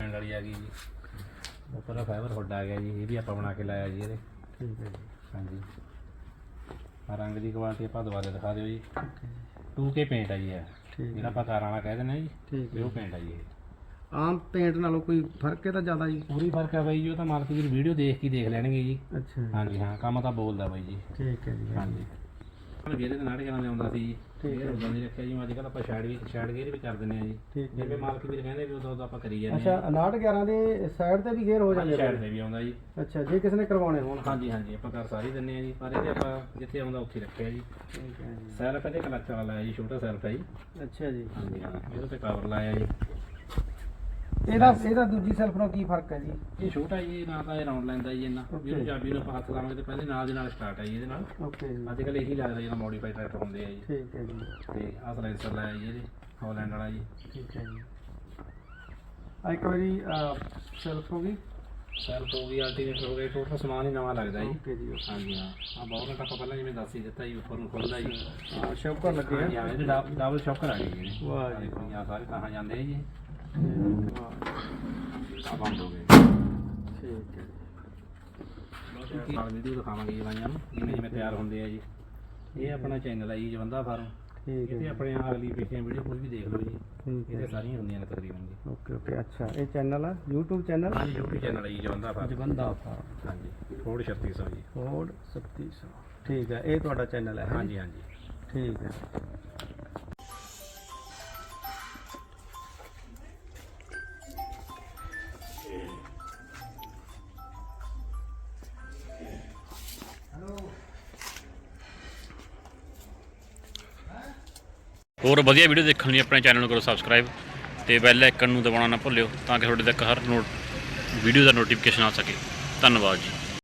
ਪੈਂਡ ਵਾਲੀ ਆ ਗਈ ਜੀ। ਉੱਪਰ ਦਾ ਫਾਈਬਰ ਹੁੱਡ ਆ ਗਿਆ ਜੀ ਇਹ ਵੀ ਆਪਾਂ ਬਣਾ ਕੇ ਲਾਇਆ ਜੀ ਇਹਦੇ। ਠੀਕ ਹੈ ਜੀ। ਹਾਂਜੀ। ਆਹ ਰੰਗ ਦੀ ਕੁਆਲਿਟੀ ਆਪਾਂ ਦੁਬਾਰਾ ਦਿਖਾ ਦਿਓ ਜੀ। 2K ਪੇਂਟ ਆ ਜੀ ਇਹ। ਠੀਕ ਜਿਹੜਾ ਆਪਾਂ ਕਾਰਾਂ ਵਾਲਾ ਕਹਿ ਦਿੰਦੇ ਆ ਜੀ ਠੀਕ ਇਹ ਉਹ ਪੇਂਟ ਆ ਜੀ ਇਹ। ਆਮ ਪੇਂਟ ਨਾਲੋਂ ਕੋਈ ਫ਼ਰਕ ਹੈ ਤਾਂ ਜ਼ਿਆਦਾ ਜੀ? ਪੂਰੀ ਫ਼ਰਕ ਆ ਬਾਈ ਜੀ ਉਹ ਤਾਂ ਮਾਲਕ ਵੀਡੀਓ ਦੇਖ ਕੇ ਹੀ ਦੇਖ ਲੈਣਗੇ ਜੀ। ਅੱਛਾ ਹਾਂਜੀ ਹਾਂ ਕੰਮ ਤਾਂ ਬੋਲਦਾ ਬਾਈ ਜੀ। ਠੀਕ ਹੈ ਜੀ। ਹਾਂਜੀ। ਗੇਰੇ ਦੇ ਨਾਟਕਾਂ ਨਾਲ ਆਉਂਦਾ ਸੀ। ਜੀ ਇਹ ਦੀ ਰੱਖਿਆ ਜੀ ਅੱਜ ਕੱਲ ਆਪਾਂ ਸ਼ਾਇਡ ਵੀ ਸ਼ਾਇਡ ਗੇਰ ਵੀ ਕਰ ਦਿੰਦੇ ਆ ਜੀ। ਠੀਕ ਹੈ ਜਿਵੇਂ ਮਾਲਕ ਵੀਰ ਕਹਿੰਦੇ ਵੀ ਉਦੋਂ ਉਦੋਂ ਆਪਾਂ ਕਰੀ ਜਾਂਦੇ ਅੱਛਾ 59 11 ਦੇ ਸਾਈਡ ਤੇ ਵੀ ਗੇਅਰ ਹੋ ਜਾਂਦੇ ਸ਼ਾਇਡ ਤੇ ਵੀ ਆਉਂਦਾ ਜੀ। ਅੱਛਾ ਜੇ ਕਿਸੇ ਨੇ ਕਰਵਾਉਣੇ ਹੋਣ। ਹਾਂਜੀ ਹਾਂਜੀ ਆਪਾਂ ਕਰ ਸਾਰੀ ਦਿੰਦੇ ਆ ਜੀ। ਪਰ ਇਹਦੇ ਆਪਾਂ ਜਿੱਥੇ ਆਉਂਦਾ ਉੱਥੇ ਰੱਖਿਆ ਜੀ। ਠੀਕ ਹੈ ਜੀ। ਸੈਲਫ ਇਹਦੇ ਕਲਚ ਵਾਲਾ ਲਾਇਆ ਜੀ ਛੋਟਾ ਸੈਲਫ ਹੈ ਜੀ। ਅੱਛਾ ਜੀ। ਹਾਂਜੀ ਹਾਂ ਇਹਦੇ ਤੇ ਕਵਰ ਲਾਇਆ ਜੀ। ਇਹਦਾ ਇਹਦਾ ਦੂਜੀ ਸੈਲਫ ਨਾਲ ਕੀ ਫ਼ਰਕ ਹੈ ਜੀ? ਇਹ ਛੋਟਾ ਜੀ ਨਾ ਤਾਂ ਇਹ ਰਾਉਂਡ ਲੈਂਦਾ ਜੀ ਇੰਨਾ। ਵੀ ਉਹਨੂੰ ਚਾਬੀ ਨੂੰ ਆਪਾਂ ਹੱਥ ਲਾਵਾਂਗੇ ਤੇ ਪਹਿਲੇ ਨਾਲ ਦੇ ਨਾਲ ਸਟਾਰਟ ਹੈ ਜੀ ਇਹਦੇ ਨਾਲ। ਓਕੇ ਜੀ। ਅੱਜ ਕੱਲ ਇਹੀ ਲੱਗਦਾ ਜਿਹੜਾ ਮੋਡੀਫਾਈਡ ਟਰੈਕਟਰ ਹੁੰਦੇ ਆ ਜੀ। ਠੀਕ ਹੈ ਜੀ। ਤੇ ਆਹ ਸਲਾਈਸਰ ਲਾਇਆ ਜੀ ਇਹਦੇ ਹੌਲੈਂਡ ਵਾਲਾ ਜੀ। ਠੀਕ ਹੈ ਜੀ। ਆ ਇੱਕ ਵਾਰੀ ਸੈਲਫ ਹੋ ਗਈ? ਸੈਲਫ ਹੋ ਗਈ ਅਲਟੀਨੇਟਰ ਹੋ ਗਈ ਟੋਟਲ ਸਮਾਨ ਹੀ ਨਵਾਂ ਲੱਗਦਾ ਜੀ। ਓਕੇ ਜੀ ਹਾਂਜੀ ਹਾਂ। ਆ ਬਹੁਤ ਘੱਟ ਆਪਾਂ ਪਹਿਲਾਂ ਜਿਵੇਂ ਦੱਸ ਹੀ ਦਿੱਤਾ ਜੀ ਉੱਪਰ ਨੂੰ ਖੁੱਲਦਾ ਜੀ। ਆ ਸ਼ੌਕਰ ਲੱਗੇ ਹਾਂਜੀ ਆ ਹਾਂ ਇਹਦੇ ਡਬਲ ਸ਼ੌਕਰ ਆ ਗਏ ਜੀ। ਵਾਹ ਜੀ। ਆਹ ਸਾਰੇ ਤਾਂ ਜਾਂਦੇ ਆ ਜੀ। ਆ ਬੰਦ ਹੋ ਗਏ ਠੀਕ ਹੈ। ਜੀ ਨਾਲ ਵੀਡੀਓ ਦਿਖਾਵਾਂਗੇ ਜੀ ਬਾਈਆਂ ਨੂੰ ਜਿਵੇਂ ਜਿਵੇਂ ਤਿਆਰ ਹੁੰਦੇ ਆ ਜੀ ਇਹ ਆਪਣਾ ਚੈਨਲ ਹੈ ਜੀ ਜਵੰਦਾ ਫਾਰਮ ਠੀਕ ਹੈ ਆਪਣੇ ਅਗਲੀ ਪਿਛਲੀਆਂ ਵੀਡੀਓ ਕੋਈ ਵੀ ਦੇਖ ਲਓ ਜੀ। ਠੀਕ ਇਹਦੇ ਹੈ ਸਾਰੀਆਂ ਹੁੰਦੀਆਂ ਨੇ ਤਕਰੀਬਨ ਜੀ। ਓਕੇ ਓਕੇ ਅੱਛਾ। ਇਹ ਚੈਨਲ ਆ? YouTube ਚੈਨਲ YouTube ਚੈਨਲ ਹੈ ਜੀ ਜਵੰਦਾ ਫਾਰਮ ਜਵੰਦਾ ਫਾਰਮ ਹਾਂਜੀ ਫੋਰਡ 3600 ਜੀ। ਕੋਡ 3700 ਠੀਕ ਹੈ ਇਹ ਤੁਹਾਡਾ ਚੈਨਲ ਹੈਂ? ਹਾਂਜੀ ਹਾਂਜੀ। ਠੀਕ ਹੈ। ਹੋਰ ਵਧੀਆ ਵੀਡੀਓ ਦੇਖਣ ਲਈ ਆਪਣੇ ਚੈਨਲ ਨੂੰ ਕਰੋ ਸਬਸਕ੍ਰਾਈਬ ਤੇ ਬੈਲ ਆਈਕਨ ਨੂੰ ਦਬਾਉਣਾ ਨਾ ਭੁੱਲਿਓ ਤਾਂ ਕਿ ਤੁਹਾਡੇ ਤੱਕ ਹਰ ਨੋਟ ਵੀਡੀਓ ਦਾ ਨੋਟੀਫਿਕੇਸ਼ਨ ਆ ਸਕੇ। ਧੰਨਵਾਦ ਜੀ।